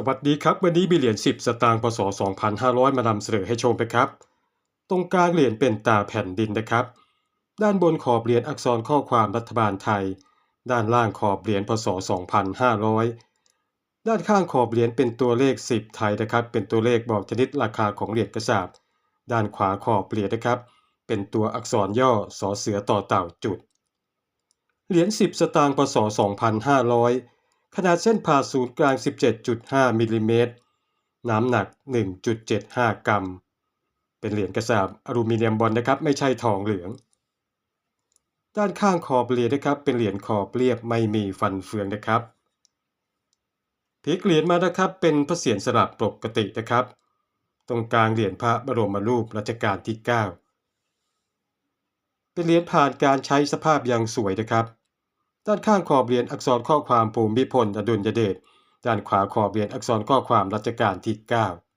สวัสดีครับ วันนี้มีเหรียญ10 สตางค์พศ 2500 มานำเสนอให้ชมนะครับ ตรงกลางเหรียญเป็นตาแผ่นดินนะครับ ด้านบนขอบเหรียญอักษรข้อความรัฐบาลไทย ด้านล่างขอบเหรียญพศ 2500 ด้านข้างขอบเหรียญเป็นตัวเลข 10 ไทยนะครับ เป็นตัวเลขบอกชนิดราคาของเหรียญกระสาบด้านขวาขอบเหรียญนะครับ เป็นตัวอักษรย่อสอเสือต่อเต่าจุด เหรียญ10 สตางค์พศ 2500 ขนาดเส้นผ่าศูนย์กลาง 17.5มิลลิเมตร น้ำหนัก 1.75 กรัม เป็นเหรียญกระสาบอลูมิเนียมบอลนะครับ ไม่ใช่ทองเหลือง ด้านข้างขอบเหรียญนะครับ เป็นเหรียญขอบเรียบไม่มีฟันเฟืองนะครับพลิกเหรียญมานะครับ เป็นพระเศียรสลับปกตินะครับ ตรงกลางเหรียญพระบรมรูปรัชกาลที่ 9 เป็นเหรียญผ่านการใช้สภาพยังสวยนะครับ ด้านข้างขอบเหรียญอักษรข้อความภูมิพลอดุลยเดชด้านขวาขอบเหรียญอักษรข้อความรัชกาลที่ 9